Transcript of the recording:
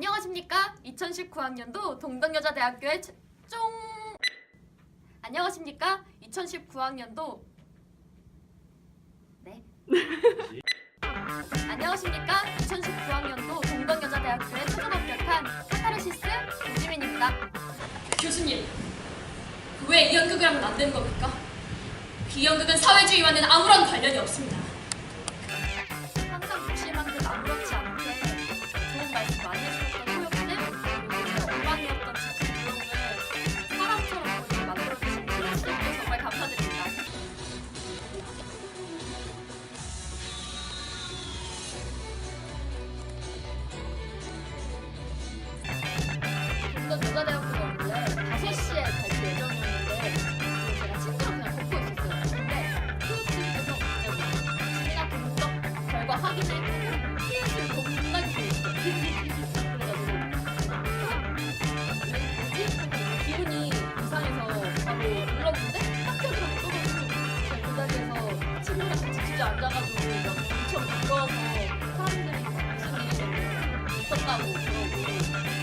안녕하십니까? 2019학년도 동덕여자대학교의 채- 쫑 안녕하십니까? 2019학년도 네 안녕하십니까? 2019학년도 동덕여자대학교에 최종 합격한 카타르시스 조지민입니다. 교수님, 왜 이 연극을 하면 안 되는 겁니까? 이 연극은 사회주의와는 아무런 관련이 없습니다. 확인해 PS를 겁나 기대했어요. 그래가지고 뭐지? 기분이 이상해서 바로 눌렀는데 합격이라고 떠가지고 제가 그 자리에서 친구랑 같이 주저 앉아가지고 막 엄청 부러워서 사람들이 무슨 일이 있었다고 그러고